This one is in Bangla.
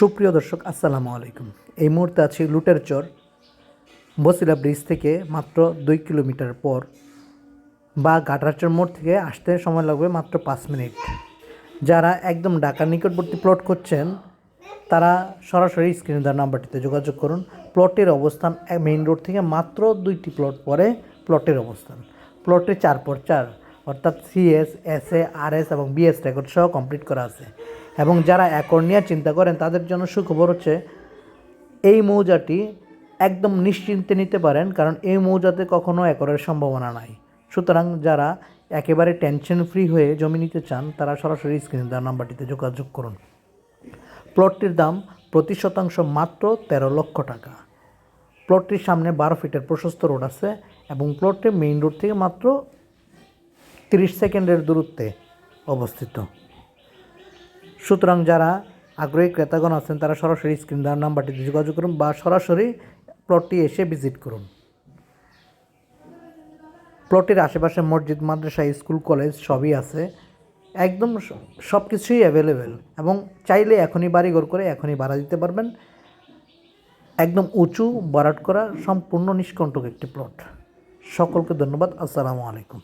সুপ্রিয় দর্শক, আসসালামু আলাইকুম। এই মুহূর্তে আছি লুটের চর, বসিলা ব্রিজ থেকে মাত্র দুই কিলোমিটার পর বা গাটারচর মোড় থেকে আসতে সময় লাগবে মাত্র পাঁচ মিনিট। যারা একদম ঢাকার নিকটবর্তী প্লট করছেন তারা সরাসরি স্ক্রিনে দেওয়া নাম্বারটিতে যোগাযোগ করুন। প্লটের অবস্থান মেইন রোড থেকে মাত্র দুইটি প্লট পরে প্লটের অবস্থান। প্লটে চার পর চার, অর্থাৎ CS S A R S এবং বিএস রেকর্ড সহ কমপ্লিট করা আছে। এবং যারা একর নিয়ে চিন্তা করেন, তাদের জন্য সুখবর হচ্ছে, এই মৌজাটি একদম নিশ্চিন্তে নিতে পারেন, কারণ এই মৌজাতে কখনো একরের সম্ভাবনা নাই। সুতরাং যারা একেবারে টেনশন ফ্রি হয়ে জমি নিতে চান, তারা সরাসরি স্ক্রিনে দেওয়া নাম্বারটিতে যোগাযোগ করুন। প্লটটির দাম প্রতি শতাংশ মাত্র তেরো লক্ষ টাকা। প্লটটির সামনে বারো ফিটের প্রশস্ত রোড আছে এবং প্লটটি মেইন রোড থেকে মাত্র তিরিশ সেকেন্ডের দূরত্বে অবস্থিত। সুতরাং যারা আগ্রহী ক্রেতাগণ আছেন, তারা সরাসরি স্ক্রিন দেওয়ার নাম্বারটিতে যোগাযোগ করুন বা সরাসরি প্লটটি এসে ভিজিট করুন। প্লটের আশেপাশে মসজিদ, মাদ্রাসা স্কুল কলেজ সবই আছে। একদম সব কিছুই অ্যাভেলেবেল এবং চাইলে এখনই বাড়ি বাড়িঘর করে এখনই ভাড়া দিতে পারবেন। একদম উঁচু, বরাট করা, সম্পূর্ণ নিষ্কণ্টক একটি প্লট সকলকে ধন্যবাদ। আসসালামু আলাইকুম।